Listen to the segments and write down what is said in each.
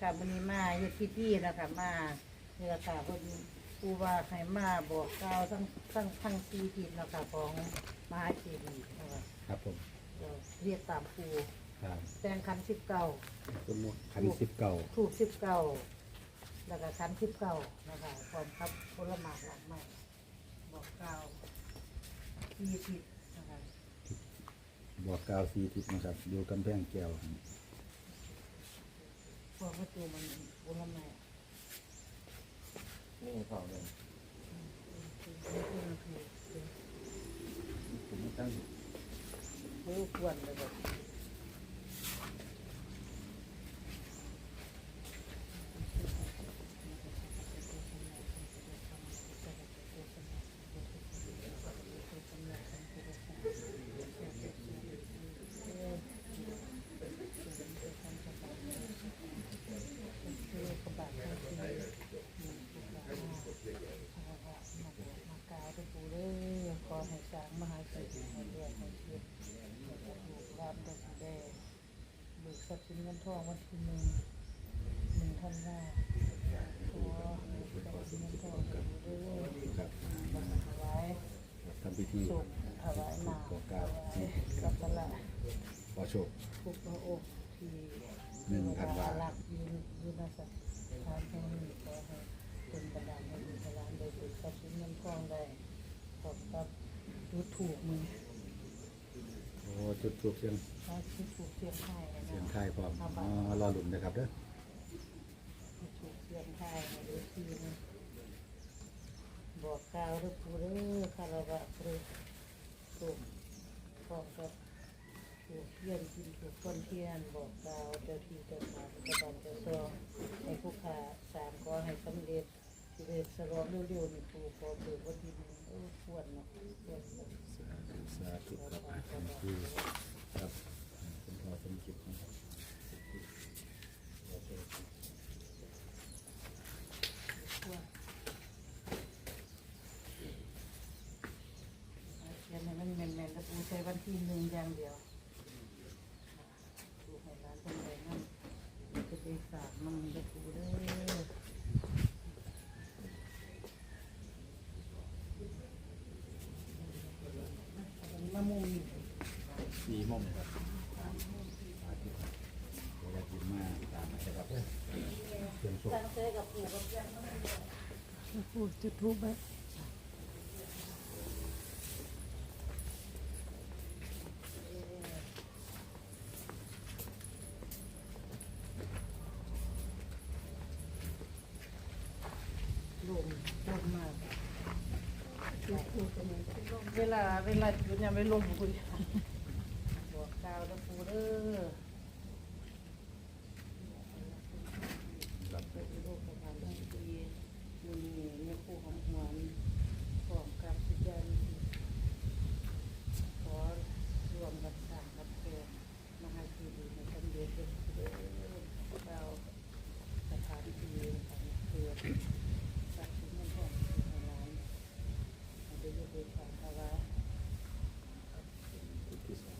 ค่บวันนี้มาเฮ็ดพิธีนะคะมานี่ละาคนกูว่าใครมาบอกกล่าทั้งทั้งทั้งสี่ทิศนะคะของมาเจดีนะคะครับผมเรียกตามครูแตงคันสิบเก้าสมมคันสิบเก้าถูกสิบเก้าแล้วก็คันสิบเก้านะคะพร้อมครับผลหมากหลังใหม่บอกกล่าวสี่ทิศ บอกกล่าวสีทิศนะครับอยู่กำแพงแก้วพวกวัตถุมันผลไม้นี่เขาเลยผมไม่ตั้งมือควรเลยแบบ มากล่าวไปปูเด้อขอให้สร้างมหาเศรษฐีให้เรียกให้เกิดให้กับลูกหลานได้สิได้เบิก ทรันทองวันที่หนึ่งหนึ่งท่านหน้าขอให้ทรัพย์สินเงินทองได้เด้อครับมาถวายทำพิธีสุขถวายนาถวายสักการะขอโชคทุกพระองค์ที่หนึ่งธันวารักยืนยืนสถานแห่งนี้ขอให้เป็นประดานให้มีพลังได้เบิกทรัพย์สินเงินทองได้ขอบกับดูถูกมือ โอ้จุดทูบเสียงถ้าที่ถูกเสียงไทยนะเสียงไทายพร้อมอ๋อรอหลุนนะครับเด้อที่ถูกเสียงไทยนะดูทีนะบอกกล่าวเรื่องผู้เด้อคารวะพระสุขพร้อมกับถูกเทียนกินถูกต้นเทียนบอกกล่าวเจ้าที่เจ้าทางเจ้าบ้านเจ้าซองให้ผู้ขาสามขอให้สำเร็จสิเร็จสรองเร็วๆนี่ครูขอเบิกวันที่หนึ่งเออควรเนาะควรเนาะ สาธุครับอะขอบคุณครับคุณพ่อสมจิตนะครับเขียนให้มันแมนๆแล้วกูใช้วันที่หนึ่งอย่างเดียวดูให้ร้านตรงไหนนั่นจะไปฝากมันจะกูเด้อ มะม่วงสี่โมงครับสาธุครับเดี๋ยวจะกินมาตามนะครับเด้อเสียงโชคตั้งใจกับปู่กับย่ามันปูจุดทูบไว้ลมลมมาก เวลาเวลาจุดเนี่ยไม่ลมคุยบอกกล่าวแล้วปูเด้อรับไปที่โลกประมาณทั้งปีมือนี้เนี่ยผู้ของหวนของกับสิยานิธิขอรวมกันสร้างกับเพรมหาคีดีในสำเร็จเป็นเด้อเราสถานที่ของเพื่อสักดิ์สิทธิ์เงินทองในร้านให้ได้ยกเว้นความภาวะ จุดที่สอง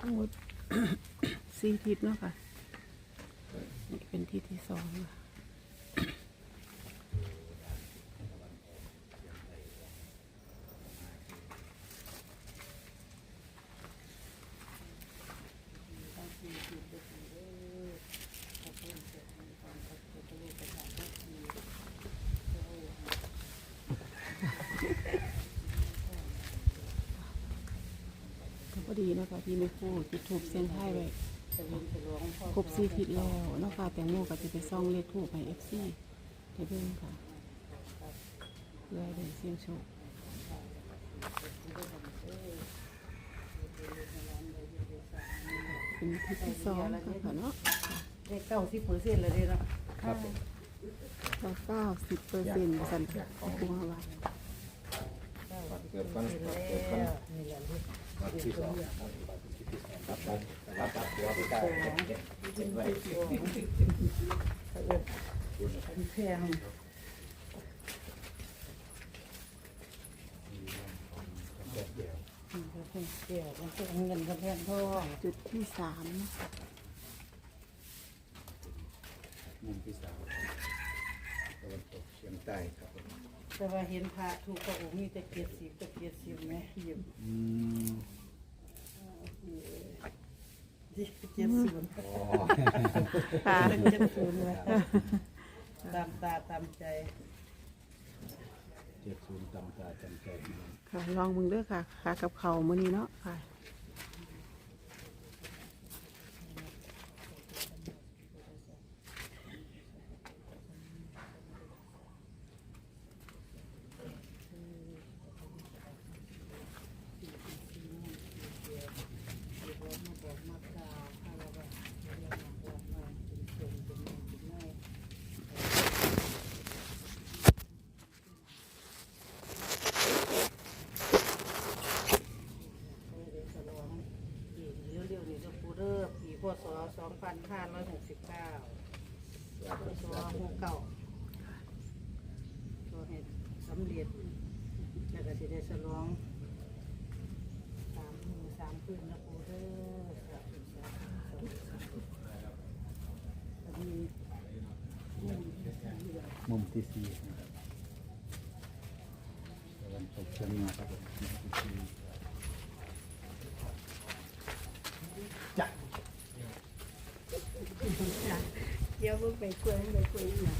ทั้งหมด สี่ทิศเนาะค่ะ นี่เป็นทิศที่สองค่ะ ตั้งสี่สิบเด้อเด้อขอบคุณเจ้าของความขอบคุณลูกประชาชนที่เจ้า ก็พอ ดีเนาะคะที่ไม่พูดจุดทูบเส้นท้ายไว้เจริญฉลองพ่อครบสี่ทิศแล้วเนาะค่ะแต่โมก็จะไปซ่องเลขทูบให้เอฟซีได้เบิ่งค่ะเพื่อให้ได้เสี่ยงโชคเป็นทิศที่สองค่ะเนาะได้เก้าสิบเปอร์เซ็นต์เลยเด้เนาะครับผมก็เก้าสิบเปอร์เซ็นต์สันค่ะครูฮาวาเกิดฟันแล้วเกิดฟัน นี่แหละลูกวันที่สองครับผมรับตัดตัวพี่กายเก็บไว้เอิ้นเป็นแพงเกี่ยวมันเป็นเงินกับแพงทองจุดที่สามเนาะมุมที่สามตะวันตกเฉียงใต้ครับ แต่ว่าเห็นพระถูกพระองค์มีแต่เกียรติสิบแต่เกียรติสิบไหมหยิบอืมเกียรติศูนย์อ๋อค่ะเกียรติศูนย์ไว้ตามตาตามใจเจ็ดศูนย์ตำตาจำใจนะครับค่ะลองมึงเด้อค่ะค่ะกับเขาวมื้อนี้เนาะค่ะ เด้อปีพศสองพันห้าร้อยหกสิบเก้าพศหกเก้าก็ให้สำเร็จแล้วก็จะได้ฉลองสามมือสามคืนนะปูเด้อสาธุสาธุสาธุแล้วมีมุมที่สี่นะครับตะวันตกเฉียงเหนือครับผมมุมที่สี่ เดี๋ยวมึงไปคุยไปคุยอีก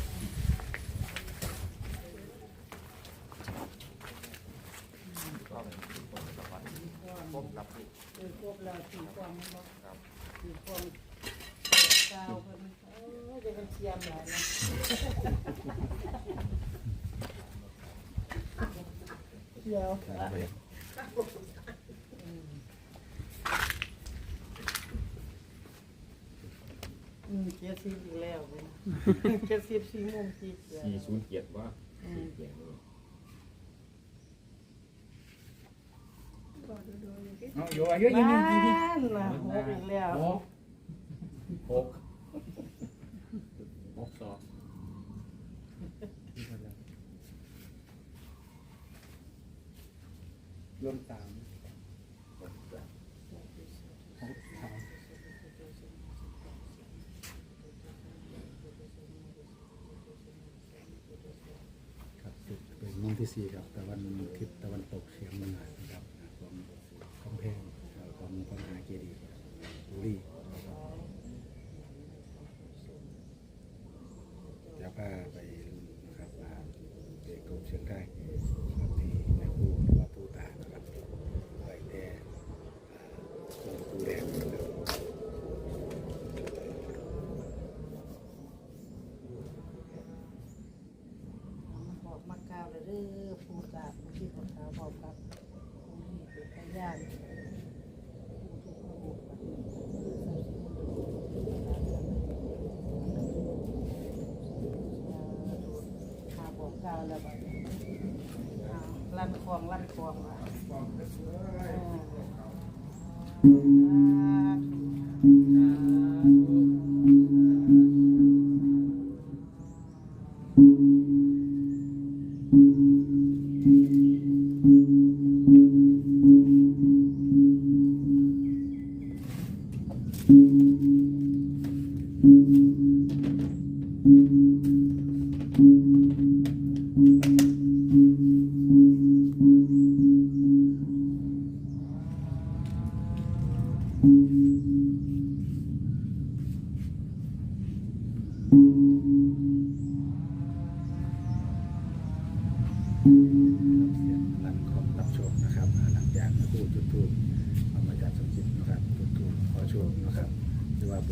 พบกับผู้คือพวกเราถือความมันบ่ถือความกาวเพิ่นเออจะเป็นเชียมหลายนะเดี๋ยว ครับผมอืมเจ็ดอีกแล้วเลยเจ็ดสิบสี่โมงสี่เจ็ดสี่ศูนย์เจ็ดว่าอืมเอาอยู่อายุยังบ้ายังกี่นน่ะหกอีกแล้วหกหกหกสองรวมสามหกสาม ครับจุดเป็นมุมที่สี่ ครับตะวันทิศตะวันตกเฉียงเหนือนะครับของกำแพงของพระมหาเจดีย์บุรีเดี๋ยวพาไปนะครับมาเด็กกรมเชียงใต้ครับที่แม่ครูหรือว่าผู้ตานะครับไปแต่อ่าองค์ปู่แดงนะครับ บอกมากล่าวเลยเด้อผู้ตาผู้ที่ของเขาบอกกับผู้ที่เป็นพยานหาบอกกล่าวแล้วบัดลั่นคลองลั่นคลองอะ บ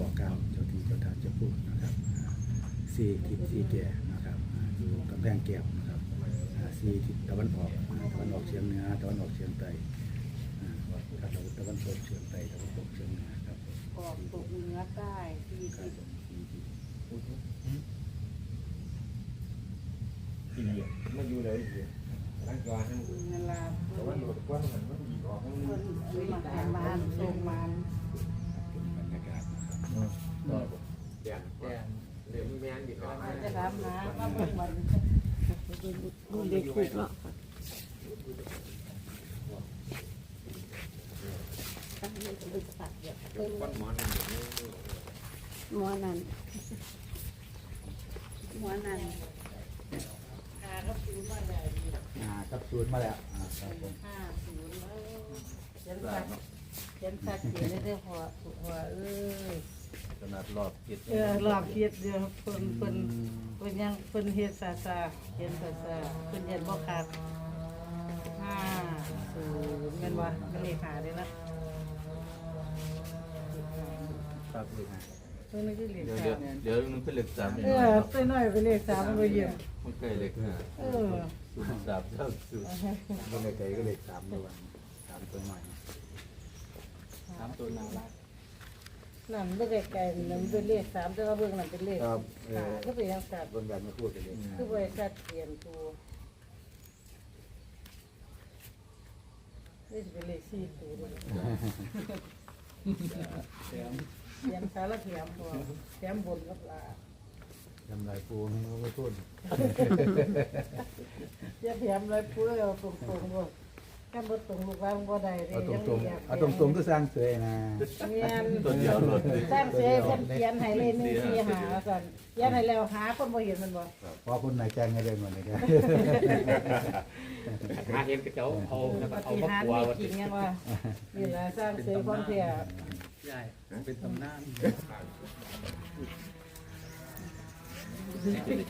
อกกล่าวเจ้าที่เจ้าทางเจ้าพูดนะครับสี่ทิศสี่แก่นะครับอยู่กำแพงแก้วนะครับสี่ทิศตะวันออกตะวันออกเฉียงเหนือตะวันออกเฉียงใต้ ครับตะวันตกเฉียงใต้ตะวันตกเฉียงเหนือครับออกตกเหนือใต้ที่ครัที่ผมสี่ทิศกินเยอะมาอยู่เลยอินเยอะร่างกายทั้งเวลาแต่เพิ่ว่านโดดกว้างมันมันดีออกมันเพิ่นซื้อมาให้มานส่งมานเป็นบรรยากาศนะครับแดนแดนเดี๋ยวแมนดีกว่าจะถามหามาเบิ่งมันรุ่นเด็กถูกเนาะค่ะ ตั้งให้เป็นลูกปัดเดียวเพิ่มก้อนหมอนั่นเดี๋ยวนี้หมอนั่นหมอนั่นหาก็ซื้อมาแล้วอ่าครับศูนย์มาแล้วอ่าครับผมห้าศูนย์แล้วเขียนสักเขียนสักเขียนได้ได้พอพอเอ้ยขนาดรอบคิดเออรอบเฮ็ดเดียวเพิ่นเพิ่นเพิ่นยังเพิ่นเฮ็ดซาซาเขียนซาซาเพิ่นเฮ็ดบ่ขาดห้าศูนย์แม่นบ่มันเลขหาได้ละ ครับเลยนะเพิ่นนี่คือเลขเดี๋ยวสาเดี๋ยวมเนี่ยเดี๋ยวมันเป็นเหล็กสามเออตัวน้อยเป็นเลขสามมันบ่เยี่ยมมันใกล้เหล็กห้าเออศูนย์สามเท่าศูนย์ก็เลยใจก็เลยสามด้วยสามตัวใหม่สามตัวนารักนั่นบ่ไกลๆนั่นเป็นเลขสามแต่ว่าเบิ่งนั่นเป็นเลขครับเอหาอก็เป็นจังซั่นบนแบบไม่พูดกันเลยคือบ่ได้ชัดเจนตัวนี่สิเป็นเลขสี่ตัวเลย เขียนสารเทียมพอแถมบนกับลาทำลายปูไม่พูดอย่าแถมเลยปุ้ยเอาตรงๆบ่แค่บ่ตรงลูกว่าบ่ได้เด้เอาตยังรงมีๆเอาตรงๆก็สร้างเสยนะแม่นตัวเดียวหลดเลยสร้างเสียเพิ่นเขียนให้เลยหนึ่งสี่หาสั่นเขียนให้แล้วหาคนบ่เห็นมันบ่เพราะคุณนายแจ้งให้ได้หมดเลยนะหาเห็นกระเจ้าเอาแล้วปก็เอาฏิมาหารปัวมีวันจริงยังว่านี่ล่ะสร้างเสียความเพีย รใช่เป็นตำนานจะ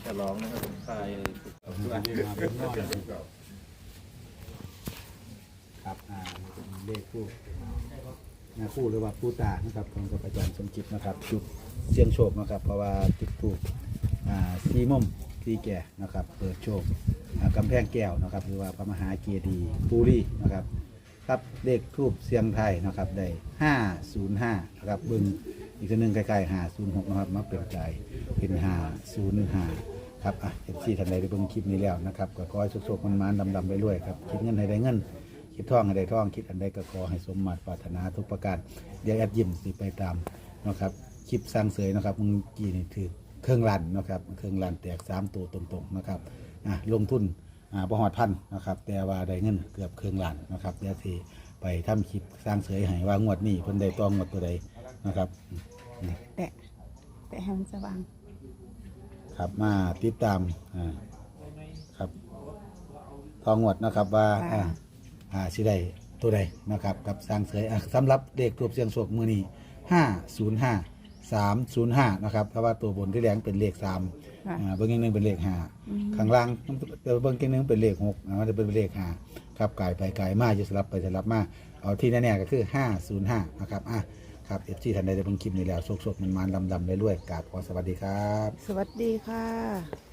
ฉลองนะครับใช่ครับอ่าเป็นเลขคู่นะคู่หรือว่าผู้ตานะครับผมกับอาจารย์สมจิตนะครับจุดเสียงโชคนะครับ เพราะว่าจุดถูกอ่าสีม่มสีแก่นะครับ เปิดโชคอ่ากำแพงแก้วนะครับหรือว่าพระมหาเกียรติปูรีนะครับ ครับเลขทูบเสียงไทยนะครับได้ห้าศูนย์ห้านะครับเบึงอีกตัวหนึ่งใกล้ๆห้าศูนย์หกนะครับมาเปลี่ยนใจเป็นห้าศูนย์ห้าครับอะเอฟซีท่านใดได้เบิ่งคลิปนี้แล้วนะครับก็ขอให้สุขๆมันๆดำๆไปเรื่อยครับคิดเงินให้ได้เงินคิดท่องให้ได้ท่องคิดอันใดก็ขอให้สมมาตรปรารถนาทุกประการเดี๋ยวแอดยิ้มสิไปตามนะครับคลิปสร้างเสยนะครับมึงกี่นี่ถือเครื่องรันนะครับเครื่องรันแตกสามตัวตรงๆนะครับอะลงทุน อ่าประหอดพันนะครับ แต่ว่าได้เงินเกือบเครื่องรันนะครับเดี๋ยวสิไปทำคลิปสร้างเสยให้ว่างวดนี้เพิ่นได้ต้องงวดตัวใดนะครับนี่แปะแปะให้มันสว่าง ครับมาติดตามอ่าครับทองงวดนะครับว่าอ่าอ่าสิได้ตัวใดนะครับกับสร้างเสยอะสำหรับเด็กตัวเสียงโศกมือนี้ห้าศูนย์ห้า สามศูนย์ห้านะครับเพราะว่าตัวบนที่แรงเป็นเลขสามค่ะ อ่าเบิ้งอีกหนึงเป็นเลขห้าข้างล่างเบิ้งอีกหนึงเป็นเลขหกอ่ามันจะเป็นเลขห้าครับกายไปกายมาจะสลับไปสลับมาเอาที่แน่ๆก็คือห้าศูนย์ห้านะครับอะครับเอฟซีทันใดได้เบิ่งคลิปนี้แล้วโศกๆมันมันๆดำๆเรื่อยๆกราบขอสวัสดีครับ สวัสดีค่ะ